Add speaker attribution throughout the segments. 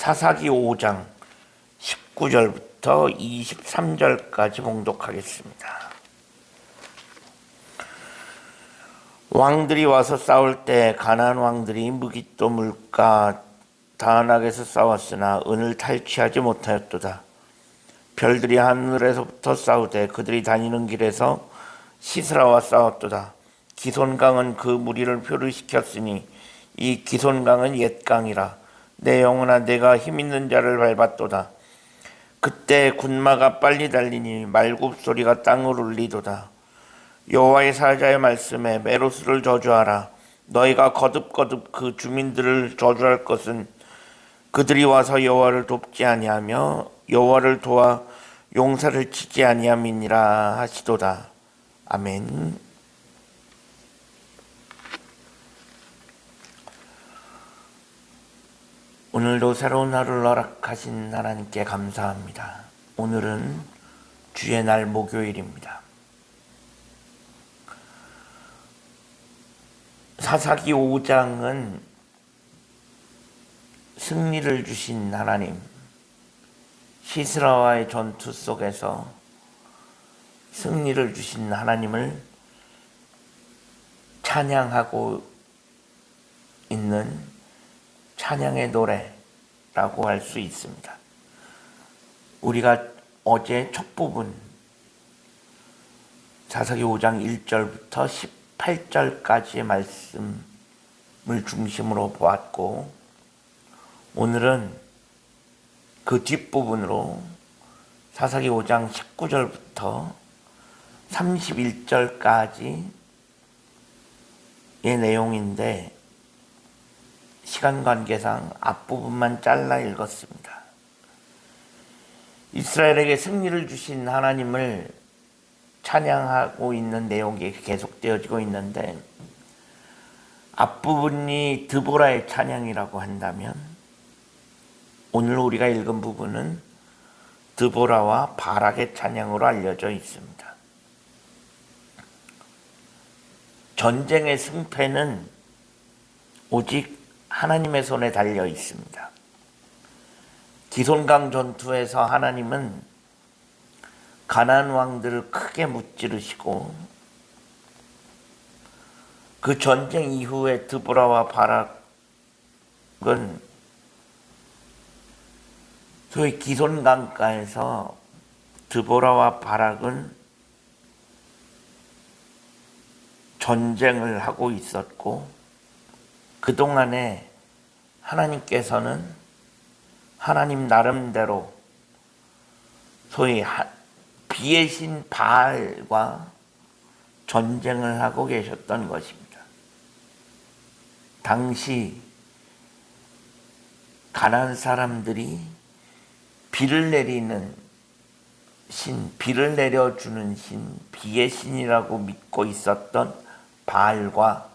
Speaker 1: 사사기 5장 19절부터 23절까지 봉독하겠습니다. 왕들이 와서 싸울 때 가나안 왕들이 무기또 물가 다낙에서 싸웠으나 은을 탈취하지 못하였도다. 별들이 하늘에서부터 싸우되 그들이 다니는 길에서 시스라와 싸웠도다. 기손강은 그 무리를 표류시켰으니 이 기손강은 옛강이라 내 영혼아 내가 힘 있는 자를 밟았도다. 그때 군마가 빨리 달리니 말굽 소리가 땅을 울리도다. 여호와의 사자의 말씀에 메로스를 저주하라. 너희가 거듭거듭 그 주민들을 저주할 것은 그들이 와서 여호와를 돕지 아니하며 여호와를 도와 용사를 치지 아니함이니라 하시도다. 아멘. 오늘도 새로운 하루를 허락하신 하나님께 감사합니다. 오늘은 주의 날 목요일입니다. 사사기 5장은 승리를 주신 하나님, 시스라와의 전투 속에서 승리를 주신 하나님을 찬양하고 있는 찬양의 노래 라고 할 수 있습니다. 우리가 어제 첫 부분 사사기 5장 1절부터 18절까지의 말씀을 중심으로 보았고 오늘은 그 뒷부분으로 사사기 5장 19절부터 31절까지의 내용인데 시간 관계상 앞부분만 잘라 읽었습니다. 이스라엘에게 승리를 주신 하나님을 찬양하고 있는 내용이 계속되어지고 있는데 앞부분이 드보라의 찬양이라고 한다면 오늘 우리가 읽은 부분은 드보라와 바락의 찬양으로 알려져 있습니다. 전쟁의 승패는 오직 하나님의 손에 달려 있습니다. 기손강 전투에서 하나님은 가난 왕들을 크게 무찌르시고 그 전쟁 이후에 드보라와 바락은 소위 기손강가에서 드보라와 바락은 전쟁을 하고 있었고 그동안에 하나님께서는 하나님 나름대로 소위 비의 신 바알과 전쟁을 하고 계셨던 것입니다. 당시 가난 사람들이 비를 내리는 신, 비를 내려주는 신, 비의 신이라고 믿고 있었던 바알과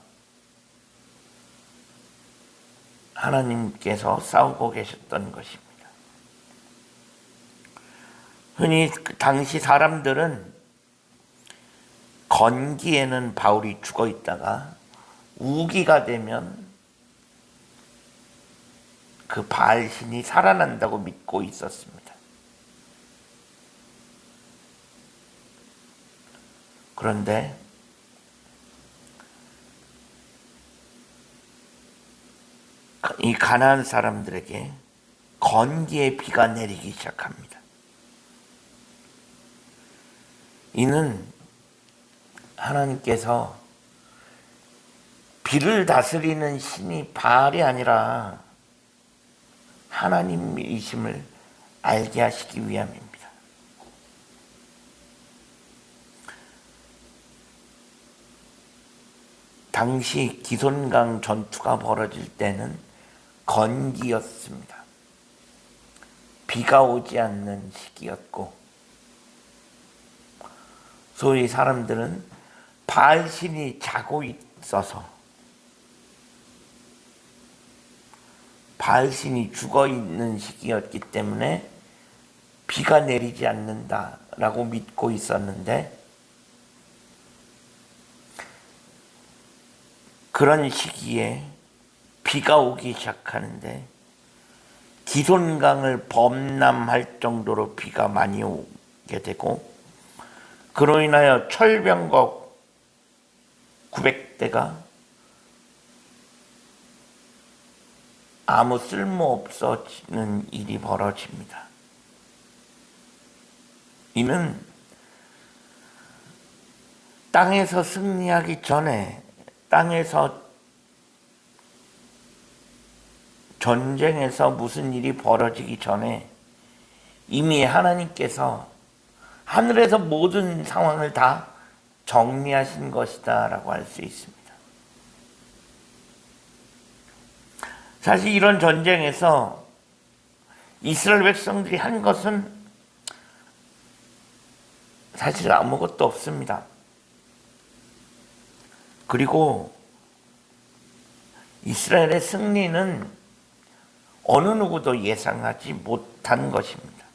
Speaker 1: 하나님께서 싸우고 계셨던 것입니다. 흔히 그 당시 사람들은 건기에는 바울이 죽어 있다가 우기가 되면 그 바알신이 살아난다고 믿고 있었습니다. 그런데 이 가나안 사람들에게 건기의 비가 내리기 시작합니다. 이는 하나님께서 비를 다스리는 신이 바알이 아니라 하나님이심을 알게 하시기 위함입니다. 당시 기손강 전투가 벌어질 때는 건기였습니다. 비가 오지 않는 시기였고, 소위 사람들은 바알신이 자고 있어서 바알신이 죽어 있는 시기였기 때문에 비가 내리지 않는다라고 믿고 있었는데 그런 시기에 비가 오기 시작하는데 기손강을 범람할 정도로 비가 많이 오게 되고 그로 인하여 철병거 900대가 아무 쓸모 없어지는 일이 벌어집니다. 이는 땅에서 승리하기 전에 땅에서 전쟁에서 무슨 일이 벌어지기 전에 이미 하나님께서 하늘에서 모든 상황을 다 정리하신 것이다 라고 할 수 있습니다. 사실 이런 전쟁에서 이스라엘 백성들이 한 것은 사실 아무것도 없습니다. 그리고 이스라엘의 승리는 어느 누구도 예상하지 못한 것입니다.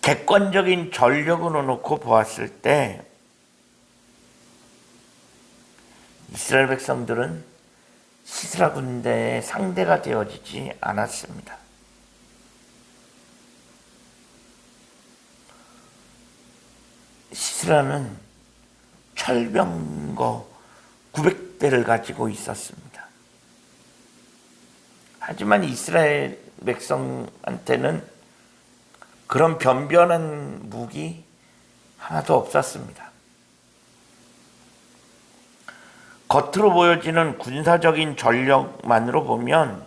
Speaker 1: 객관적인 전력으로 놓고 보았을 때 이스라엘 백성들은 시스라 군대의 상대가 되어지지 않았습니다. 시스라는 철병거 900대를 가지고 있었습니다. 하지만 이스라엘 백성한테는 그런 변변한 무기 하나도 없었습니다. 겉으로 보여지는 군사적인 전력만으로 보면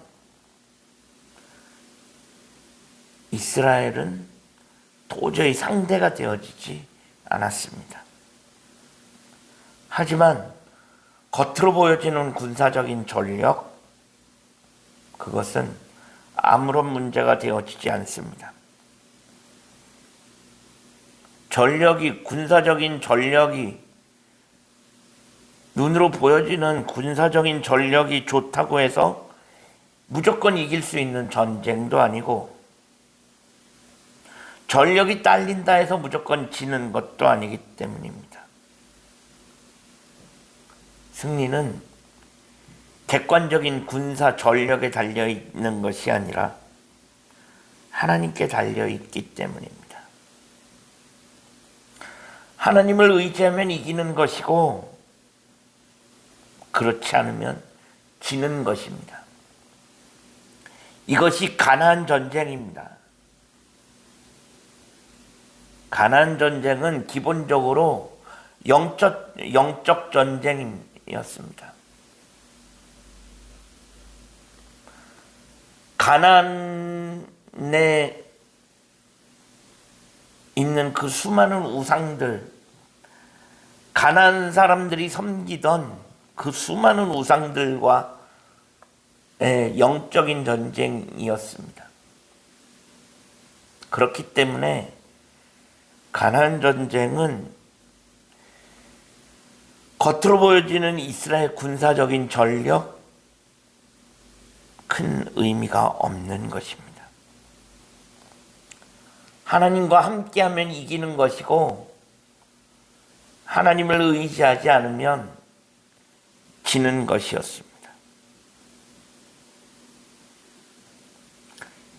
Speaker 1: 이스라엘은 도저히 상대가 되어지지 않았습니다. 하지만 겉으로 보여지는 군사적인 전력, 그것은 아무런 문제가 되어지지 않습니다. 전력이, 군사적인 전력이, 눈으로 보여지는 군사적인 전력이 좋다고 해서 무조건 이길 수 있는 전쟁도 아니고, 전력이 딸린다 해서 무조건 지는 것도 아니기 때문입니다. 승리는 객관적인 군사 전력에 달려 있는 것이 아니라 하나님께 달려 있기 때문입니다. 하나님을 의지하면 이기는 것이고 그렇지 않으면 지는 것입니다. 이것이 가나안 전쟁입니다. 가나안 전쟁은 기본적으로 영적 영적 전쟁이었습니다. 가나안에 있는 그 수많은 우상들, 가나안 사람들이 섬기던 그 수많은 우상들과 영적인 전쟁이었습니다. 그렇기 때문에 가나안 전쟁은 겉으로 보여지는 이스라엘 군사적인 전력 큰 의미가 없는 것입니다. 하나님과 함께하면 이기는 것이고 하나님을 의지하지 않으면 지는 것이었습니다.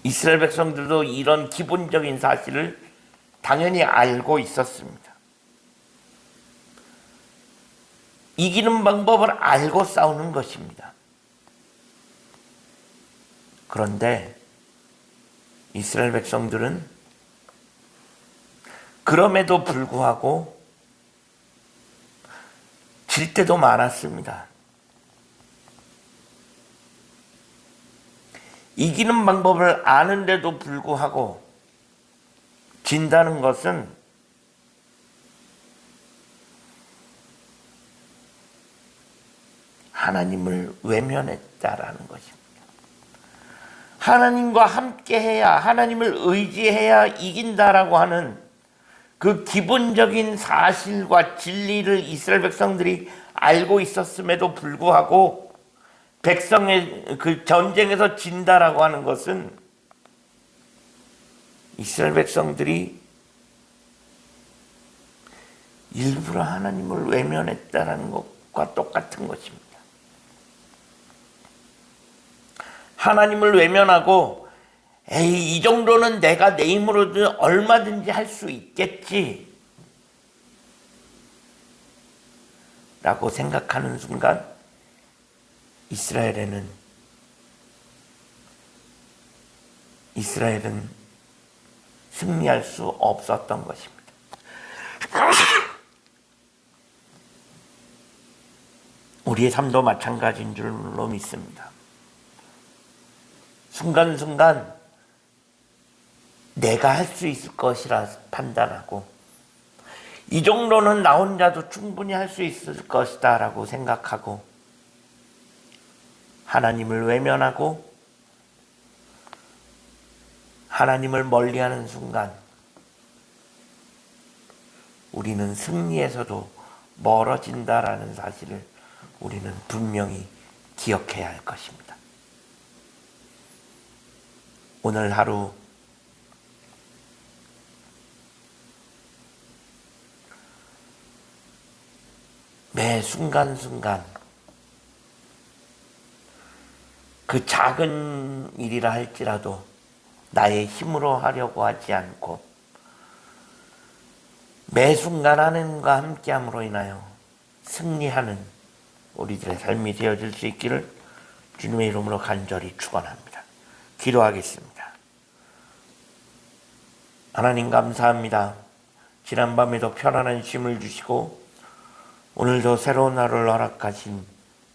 Speaker 1: 이스라엘 백성들도 이런 기본적인 사실을 당연히 알고 있었습니다. 이기는 방법을 알고 싸우는 것입니다. 그런데 이스라엘 백성들은 그럼에도 불구하고 질 때도 많았습니다. 이기는 방법을 아는데도 불구하고 진다는 것은 하나님을 외면했다라는 것입니다. 하나님과 함께 해야, 하나님을 의지해야 이긴다라고 하는 그 기본적인 사실과 진리를 이스라엘 백성들이 알고 있었음에도 불구하고 백성의 그 전쟁에서 진다라고 하는 것은 이스라엘 백성들이 일부러 하나님을 외면했다라는 것과 똑같은 것입니다. 하나님을 외면하고 에이 이 정도는 내가 내 힘으로도 얼마든지 할 수 있겠지 라고 생각하는 순간 이스라엘에는 이스라엘은 승리할 수 없었던 것입니다. 우리의 삶도 마찬가지인 줄로 믿습니다. 순간순간 내가 할 수 있을 것이라 판단하고 이 정도는 나 혼자도 충분히 할 수 있을 것이다 라고 생각하고 하나님을 외면하고 하나님을 멀리하는 순간 우리는 승리에서도 멀어진다라는 사실을 우리는 분명히 기억해야 할 것입니다. 오늘 하루 매 순간순간 그 작은 일이라 할지라도 나의 힘으로 하려고 하지 않고 매 순간 하나님과 함께함으로 인하여 승리하는 우리들의 삶이 되어질 수 있기를 주님의 이름으로 간절히 축원합니다. 기도하겠습니다. 하나님 감사합니다. 지난밤에도 편안한 쉼을 주시고 오늘도 새로운 하루를 허락하신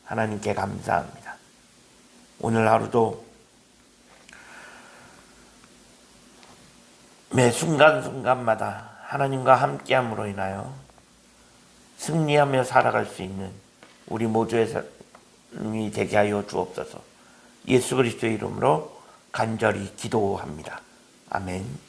Speaker 1: 하나님께 감사합니다. 오늘 하루도 매 순간순간마다 하나님과 함께함으로 인하여 승리하며 살아갈 수 있는 우리 모두의 삶이 되게 하여 주옵소서. 예수 그리스도의 이름으로 간절히 기도합니다. 아멘.